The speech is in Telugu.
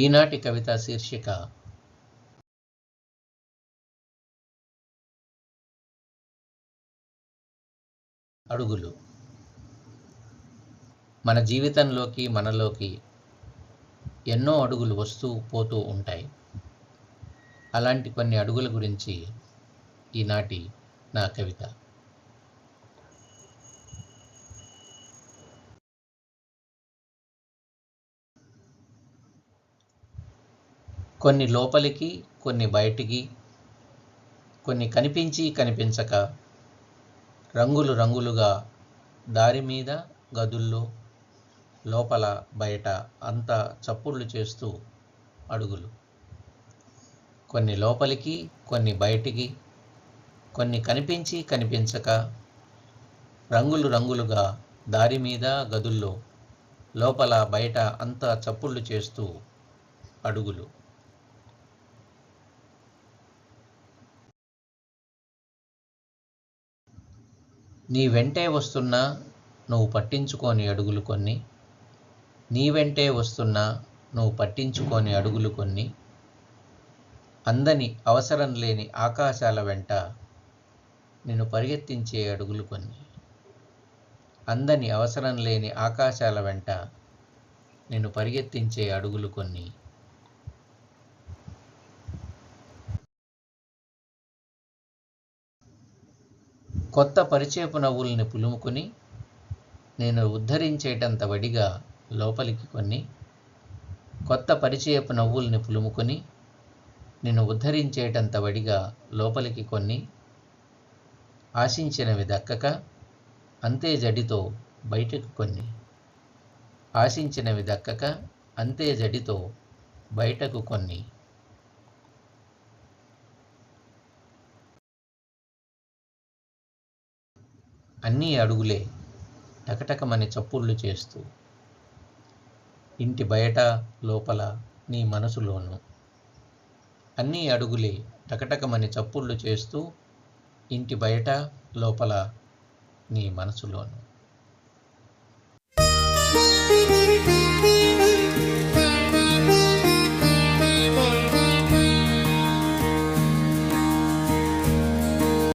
ఈనాటి కవిత శీర్షిక. అడుగులు. మన జీవితంలోకి మనలోకి ఎన్నో అడుగులు వస్తూ పోతూ ఉంటాయి. అలాంటి కొన్ని అడుగుల గురించి ఈనాటి నా కవిత. కొన్ని లోపలికి కొన్ని బయటికి కొన్ని కనిపించి కనిపించక రంగులు రంగులుగా దారి మీద గదుల్లో లోపల బయట అంతా చప్పుళ్ళు చేస్తూ అడుగులు. కొన్ని లోపలికి కొన్ని బయటికి కొన్ని కనిపించి కనిపించక రంగులు రంగులుగా దారి మీద గదుల్లో లోపల బయట అంతా చప్పుళ్ళు చేస్తూ అడుగులు. నీ వెంటే వస్తున్నా నువ్వు పట్టించుకోని అడుగులు కొన్ని. నీ వెంటే వస్తున్నా నువ్వు పట్టించుకోని అడుగులు కొన్ని. అందని అవసరం లేని ఆకాశాల వెంట నిన్ను పరిగెత్తించే అడుగులు కొన్ని. అందని అవసరం లేని ఆకాశాల వెంట నిన్ను పరిగెత్తించే అడుగులు కొన్ని. కొత్త పరిచయపు నవ్వుల్ని పులుముకొని నేను ఉద్ధరించేటంత వడిగా లోపలికి కొన్ని కొత్త పరిచయపు నవ్వుల్ని పులుముకొని నిన్ను ఉద్ధరించేటంత వడిగా లోపలికి కొన్ని ఆశించినవి దక్కక అంతే జడితో బయటకు కొన్ని ఆశించినవి దక్కక అంతే జడితో బయటకు కొన్ని అన్నీ అడుగులే టకటకమని చప్పుళ్ళు చేస్తూ. ఇంటి బయట లోపల నీ మనసులోను. అన్నీ అడుగులే టకటకమని చప్పుళ్ళు చేస్తూ ఇంటి బయట లోపల నీ మనసులోను.